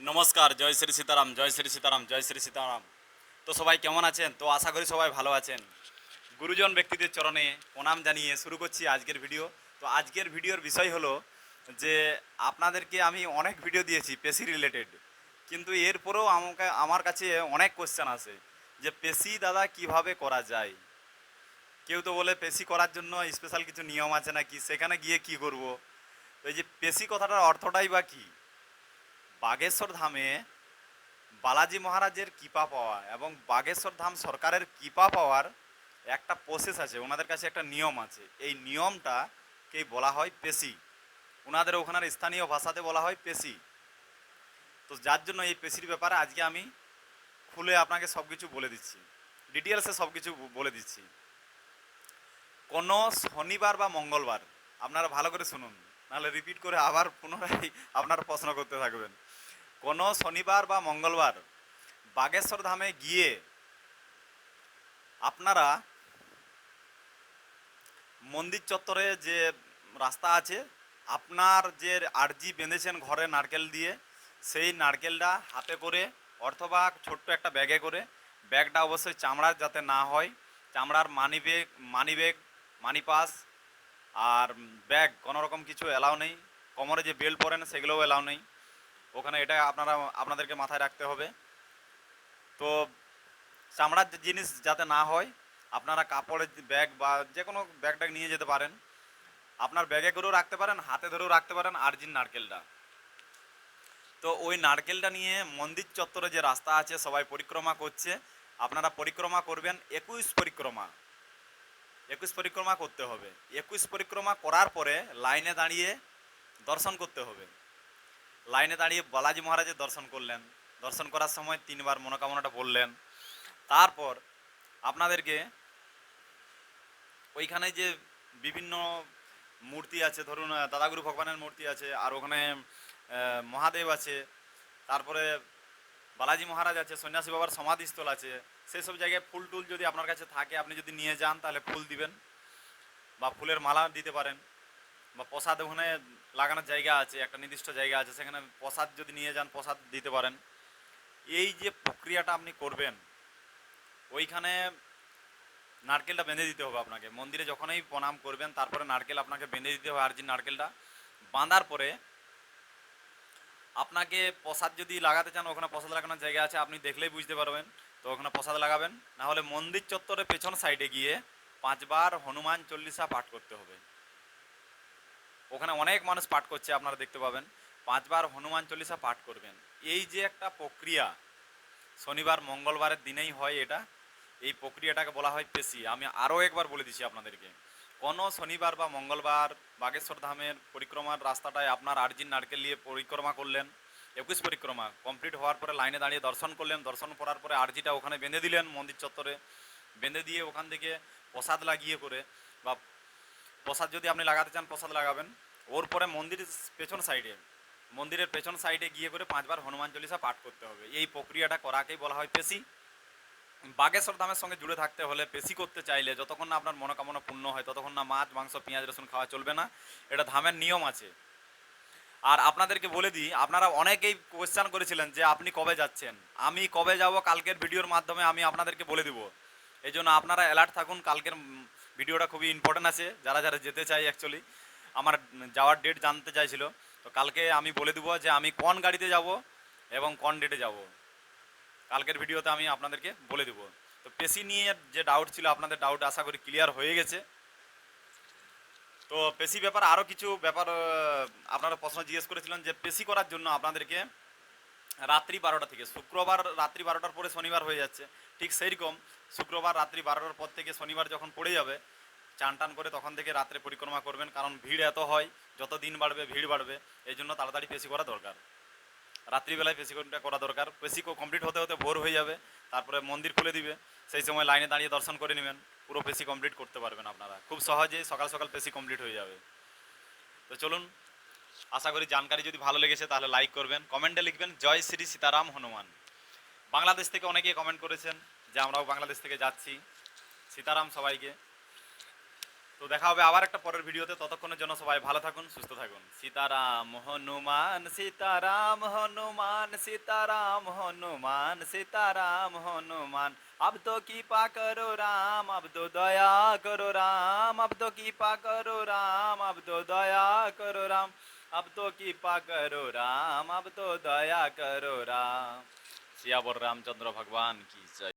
নমস্কার, জয় শ্রী সীতারাম, জয় শ্রী সীতারাম, জয় শ্রী সীতারাম। তো সবাই কেমন আছেন? তো আশা করি সবাই ভালো আছেন। গুরুজন ব্যক্তিদের চরণে প্রণাম জানিয়ে শুরু করছি আজকের ভিডিও। তো আজকের ভিডিওর বিষয় হলো যে আপনাদেরকে আমি অনেক ভিডিও দিয়েছি পেশি রিলেটেড কিন্তু এরপরেও আমাকে, আমার কাছে অনেক কোশ্চেন আছে যে পেশি দাদা কীভাবে করা যায়? কেউ তো বলে পেশি করার জন্য স্পেশাল কিছু নিয়ম আছে নাকি? সেখানে গিয়ে কি করব? এই যে পেশি কথাটার অর্থটাই বা কী? বাগেশ্বর ধামে বালাজি মহারাজের কৃপা পাওয়া এবং বাগেশ্বর ধাম সরকারের কৃপা পাওয়ার একটা প্রসেস আছে, ওনাদের কাছে একটা নিয়ম আছে। এই নিয়মটাকেই বলা হয় পেশি। ওনাদের ওখানের স্থানীয় ভাষাতে বলা হয় পেশি। তো যার জন্য এই পেশির ব্যাপারে আজকে আমি খুলে আপনাকে সব কিছু বলে দিচ্ছি। ডিটেলসে সব কিছু বলে দিচ্ছি। কোনো শনিবার বা মঙ্গলবার, আপনারা ভালো করে শুনুন, নাহলে রিপিট করে আবার পুনরায় আপনারা প্রশ্ন করতে থাকবেন। কোনো শনিবার বা মঙ্গলবার বাগেশ্বর ধামে গিয়ে আপনারা মন্দির চত্বরে যে রাস্তা আছে, আপনার যে আরজি বেঁধেছেন ঘরে নারকেল দিয়ে, সেই নারকেলটা হাতে করে অথবা ছোট্ট একটা ব্যাগে করে, ব্যাগটা অবশ্যই চামড়ার যাতে না হয়, চামড়ার money bag money bag, money purse আর ব্যাগ, কোনো রকম কিছু এলাও নেই। কোমরে যে বেল্ট পরেন, সেগুলোও এলাও নেই। ওখানে এটা আপনারা, আপনাদেরকে মাথায় রাখতে হবে। তো চামড়ার জিনিস যাতে না হয়, আপনারা কাপড়ের ব্যাগ বা যে কোনো ব্যাগ ট্যাগ নিয়ে যেতে পারেন। আপনার ব্যাগে করেও রাখতে পারেন, হাতে ধরেও রাখতে পারেন আর্জিন নারকেলটা। তো ওই নারকেলটা নিয়ে মন্দির চত্বরে যে রাস্তা আছে, সবাই পরিক্রমা করছে। আপনারা পরিক্রমা করবেন, একুশ পরিক্রমা। একুশ পরিক্রমা করতে হবে। একুশ পরিক্রমা করার পরে লাইনে দাঁড়িয়ে দর্শন করতে হবে। লাইনে দাঁড়িয়ে বালাজি মহারাজের দর্শন করলেন। দর্শন করার সময় তিনবার মনোকামনাটা বললেন। তারপর আপনাদেরকে ওইখানে যে বিভিন্ন মূর্তি আছে, ধরুন দাদাগুরু ভগবানের মূর্তি আছে, আর ওখানে মহাদেব আছে, তারপরে বালাজি মহারাজ আছে, সন্ন্যাসী বাবার সমাধিস্থল আছে, সেই সব জায়গায় ফুল টুল যদি আপনার কাছে থাকে, আপনি যদি নিয়ে যান, তাহলে ফুল দিবেন বা ফুলের মালা দিতে পারেন। বা প্রসাদ ওখানে লাগানোর জায়গা আছে, একটা নির্দিষ্ট জায়গা আছে, সেখানে প্রসাদ যদি নিয়ে যান, প্রসাদ দিতে পারেন। এই যে প্রক্রিয়াটা আপনি করবেন, ওইখানে নারকেলটা বেঁধে দিতে হবে আপনাকে। মন্দিরে যখনই প্রণাম করবেন, তারপরে নারকেল আপনাকে বেঁধে দিতে হবে আর যে নারকেলটা। বাঁধার পরে আপনাকে প্রসাদ যদি লাগাতে চান, ওখানে প্রসাদ লাগানোর জায়গা আছে, আপনি দেখলেই বুঝতে পারবেন। তো ওখানে প্রসাদ লাগাবেন না হলে মন্দির চত্বরে পেছন সাইডে গিয়ে পাঁচবার হনুমান চল্লিশা পাঠ করতে হবে। ওখানে অনেক মানুষ পাঠ করছে, আপনারা দেখতে পাবেন। পাঁচবার হনুমান চল্লিশা পাঠ করবেন। এই যে একটা প্রক্রিয়া, শনিবার, মঙ্গলবারের দিনেই হয় এটা, এই প্রক্রিয়াটাকে বলা হয় পেশি। আমি আরও একবার বলে দিচ্ছি আপনাদেরকে। কোনো শনিবার বা মঙ্গলবার বাগেশ্বর ধামের পরিক্রমার রাস্তাটায় আপনার আর্জিন নারকেল নিয়ে পরিক্রমা করলেন, একুশ পরিক্রমা, কমপ্লিট হওয়ার পরে লাইনে দাঁড়িয়ে দর্শন করলেন, দর্শন করার পরে আর্জিটা ওখানে বেঁধে দিলেন, মন্দির চত্বরে বেঁধে দিয়ে ওখান থেকে প্রসাদ লাগিয়ে করে বা প্রসাদ যদি আপনি লাগাতে চান, প্রসাদ লাগাবেন। ওর পরে মন্দিরের পেছন সাইডে, মন্দিরের পেছন সাইডে গিয়ে করে পাঁচবার হনুমান চল্লিশা পাঠ করতে হবে। এই প্রক্রিয়াটা করাকেই বলা হয় পেশি। বাগেশ্বর ধামের সঙ্গে জুড়ে থাকতে হলে পেশি করতে চাইলে যতক্ষণ না আপনার মনোকামনা পূর্ণ হয়, ততক্ষণ না মাছ, মাংস, পেঁয়াজ, রসুন খাওয়া চলবে না। এটা ধামের নিয়ম আছে। আর আপনাদেরকে বলে দিই, আপনারা অনেকেই কোয়েশ্চান করেছিলেন যে আপনি কবে যাচ্ছেন? আমি কবে যাব? কালকের ভিডিওর মাধ্যমে আমি আপনাদেরকে বলে দিব। এই জন্য আপনারা অ্যালার্ট থাকুন, কালকের ভিডিওটা খুবই ইম্পর্টেন্ট আছে, যারা যারা যেতে চাই অ্যাকচুয়ালি আমার যাওয়ার ডেট জানতে চাইছিল। তো কালকে আমি বলে দেবো যে আমি কোন গাড়িতে যাব এবং কোন ডেটে যাব। কালকের ভিডিওতে আমি আপনাদেরকে বলে দেবো। তো পেশি নিয়ে যে ডাউট ছিল, আপনাদের ডাউট আশা করি ক্লিয়ার হয়ে গেছে। তো পেশি ব্যাপার আরও কিছু ব্যাপার আপনারা প্রশ্ন জিজ্ঞেস করেছিলেন যে পেশি করার জন্য আপনাদেরকে রাত্রি বারোটা থেকে, শুক্রবার রাত্রি বারোটার পরে শনিবার হয়ে যাচ্ছে। ঠিক সেই রকম শুক্রবার রাত্রি বারোটার পর থেকে শনিবার যখন পড়ে যাবে চান টান করে তখন থেকে রাত্রে পরিক্রমা করবেন, কারণ ভিড় এত হয়, যত দিন বাড়বে, ভিড় বাড়বে, এই জন্য তাড়াতাড়ি পেশি করা দরকার। রাত্রিবেলায় পেশিকোটা করা দরকার। পেশি কমপ্লিট হতে হতে ভোর হয়ে যাবে, তারপরে মন্দির খুলে দিবে, সেই সময় লাইনে দাঁড়িয়ে দর্শন করে নেবেন, পুরো পেশি কমপ্লিট করতে পারবেন আপনারা। খুব সহজেই সকাল সকাল পেশি কমপ্লিট হয়ে যাবে। তো চলুন, আশা করি জানকারি যদি ভালো লেগেছে, তাহলে লাইক করবেন, কমেন্টে লিখবেন, জয় শ্রী সীতারাম হনুমান। বাংলাদেশ থেকে অনেকেই কমেন্ট করেছেন যে আমরাও বাংলাদেশ থেকে যাচ্ছি। সীতারাম সবাইকে। তো দেখা হবে আবার একটা পরের ভিডিওতে ততক্ষণের জন্য সবাই ভালো থাকুন সুস্থ থাকুন সীতারাম হনুমান সীতারাম হনুমান সীতারাম হনুমান সীতারাম হনুমান अब तो कृपा करो राम अब तो दया करो राम अब तो कृपा करो राम अब तो दया करो राम अब तो कृपा करो राम अब तो दया करो राम सियावर रामचंद्र भगवान की जय